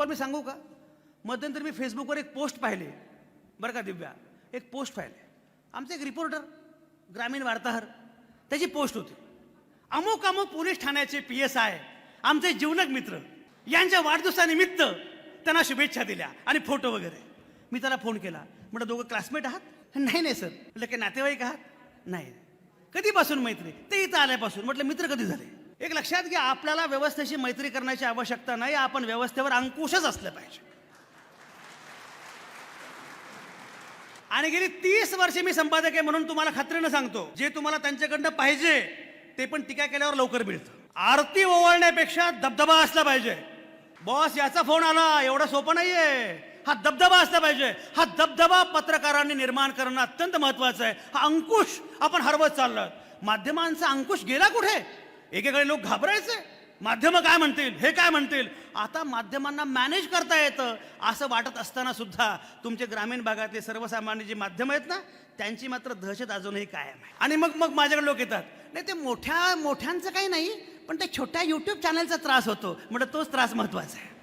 तुम्हाला मी सांगू का? मध्यंतरी मी फेसबुकवर एक पोस्ट पाहिले. बरं का दिव्या? एक पोस्ट पाहिले. आमचे एक रिपोर्टर ग्रामीण वार्ताहर त्याची पोस्ट होती. अमुक अमुक पोलीस ठाण्याचे पी एस आय आमचे जीवनक मित्र यांच्या वाढदिवसानिमित्त त्यांना शुभेच्छा दिल्या आणि फोटो वगैरे. मी त्याला फोन केला. म्हटलं दोघं क्लासमेट आहात? नाही नाही सर म्हटलं काही नातेवाईक आहात? नाही. कधीपासून मैत्री? ते इथं आल्यापासून. म्हटलं मित्र कधी झाले? एक लक्षात घ्या आपल्याला व्यवस्थेशी मैत्री करण्याची आवश्यकता नाही आपण व्यवस्थेवर अंकुशच असलं पाहिजे. आणि गेली तीस वर्षे मी संपादक आहे म्हणून तुम्हाला खात्रीनं सांगतो जे तुम्हाला त्यांच्याकडनं पाहिजे ते पण टीका केल्यावर लवकर मिळतं. आरती ओवळण्यापेक्षा दबदबा असला पाहिजे. बॉस याचा फोन आला एवढं सोपं नाहीये. हा दबदबा असला पाहिजे. हा दबदबा पत्रकारांनी निर्माण करणं अत्यंत महत्वाचं आहे. हा अंकुश आपण हरवत चाललो माध्यमांचा अंकुश गेला कुठे? एकेकडे लोक घाबरायचे. माध्यमं काय म्हणतील? हे काय म्हणतील? आता माध्यमांना मॅनेज करता येतं. असं वाटत असताना सुद्धा तुमचे ग्रामीण भागातले सर्वसामान्य जी माध्यमं आहेत ना त्यांची मात्र दहशत अजूनही कायम आहे. आणि मग मग माझ्याकडे लोक येतात. नाही ते मोठ्या मोठ्यांचं काही नाही पण ते छोट्या युट्यूब चॅनलचा त्रास होतो. म्हणजे तोच त्रास महत्त्वाचा आहे.